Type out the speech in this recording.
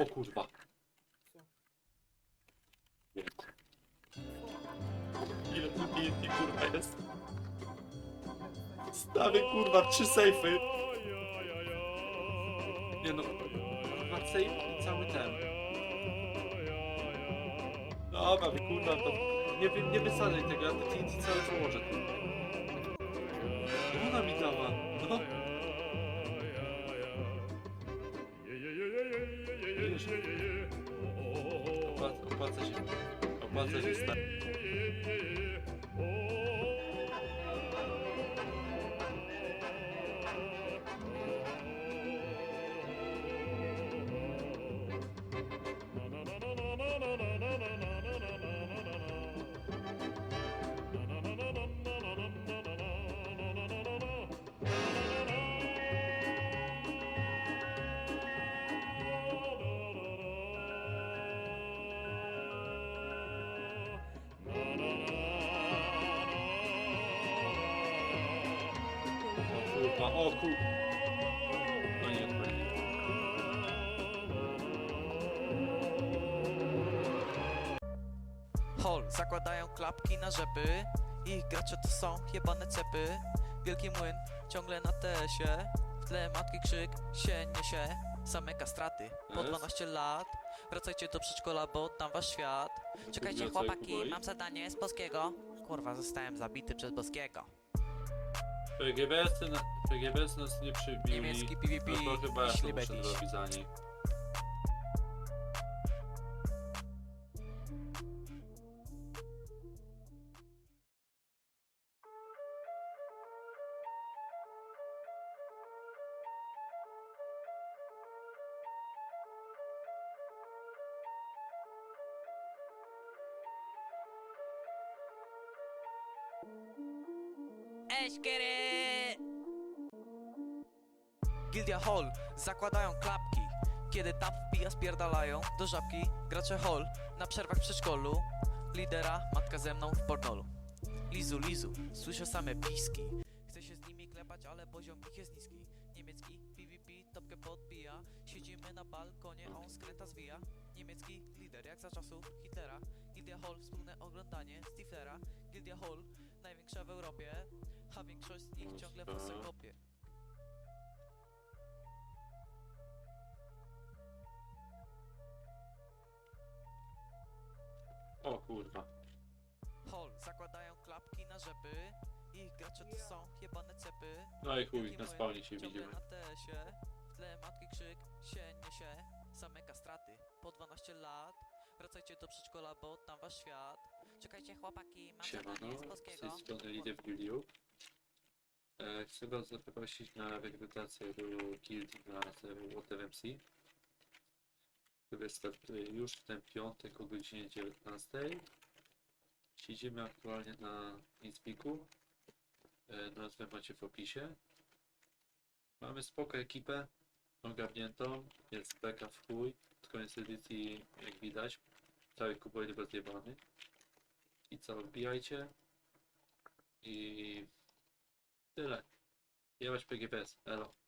O kurwa. Ile tu TNT kurwa jest? Stary kurwa, trzy sejfy. Nie no, kurwa sejf i cały ten. Dobra, wy kurwa, to nie, wy- nie wysadzaj tego, ja to TNT całe założę. Ona mi dała, no. Wiesz, opłaca, opłaca się, opłaca się stary. Kurwa, o kur... No nie, odpalili. Hol, zakładają klapki na rzepy. Ich gracze to są jebane cepy. Wielki młyn, ciągle na TS-ie W tle matki krzyk, się niesie. Same kastraty, po Jest. 12 lat. Wracajcie do przedszkola, bo tam wasz świat. Czekajcie chłopaki, mam zadanie z Boskiego. Kurwa, zostałem zabity przez Boskiego PGBS na, PGBS nas nie przybili. Niemiecki PvP, no to chyba ja to muszę zrobić za nich. Eśkiery! Gildia Hall, zakładają klapki. Kiedy tam wpija spierdalają do żabki. Gracze Hall, na przerwach w przedszkolu. Lidera, matka ze mną w pornolu Lizu, Lizu, słyszę same piski. Chcę się z nimi klepać, ale poziom ich jest niski. Niemiecki PvP topkę podbija. Siedzimy na balkonie, on skręta zwija. Niemiecki lider, jak za czasów Hitlera. Gildia Hall, wspólne oglądanie Stiflera. Gildia Hall, największa w Europie z nich ciągle w Aha. kopie. O kurwa. Hol, zakładają klapki na rzepy Ich gracze to są jebane cepy No i chuj, na spawnie się widzimy. na TS-ie W tle matki krzyk, się niesie Same kastraty, po 12 lat Wracajcie do przedszkola, bo tam wasz świat Czekajcie chłopaki, mam Siemano, zadanie z z polskiego tej strony w. E, chcę was zaprosić na rekrutację do gildii na WTMC, który startuje już w ten piątek o godzinie 19. Siedzimy aktualnie na Inspiku. E, nazwę macie w opisie. Mamy spoko ekipę, ogarniętą, jest beka w chuj. Od koniec edycji, jak widać, cały kuboid rozjebany. I co, wbijajcie. I tyle. Jebać PGPS. Elo.